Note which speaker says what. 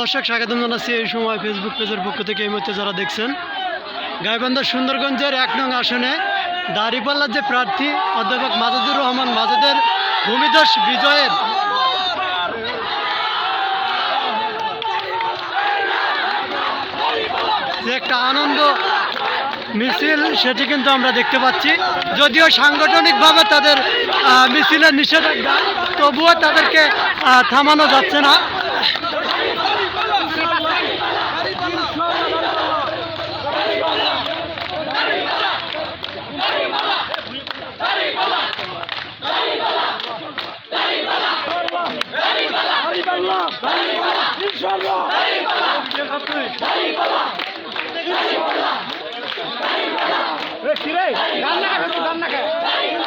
Speaker 1: দর্শক, স্বাগতম জানাচ্ছি এই সময় ফেসবুক পেজের পক্ষ থেকে এই মুহূর্তে যারা দেখছেন। গাইবান্ধা সুন্দরগঞ্জের এক নং আসনে দাঁড়িপাল্লার যে প্রার্থী অধ্যাপক মাজাদুর রহমান মাজাদের ভূমিদস বিজয়ের যে একটা আনন্দ মিছিল, সেটি কিন্তু আমরা দেখতে পাচ্ছি। যদিও সাংগঠনিকভাবে তাদের মিছিলের নিষেধাজ্ঞা, তবুও তাদেরকে থামানো যাচ্ছে না। রে কিরে রান্না খাবে তো রান্না খায়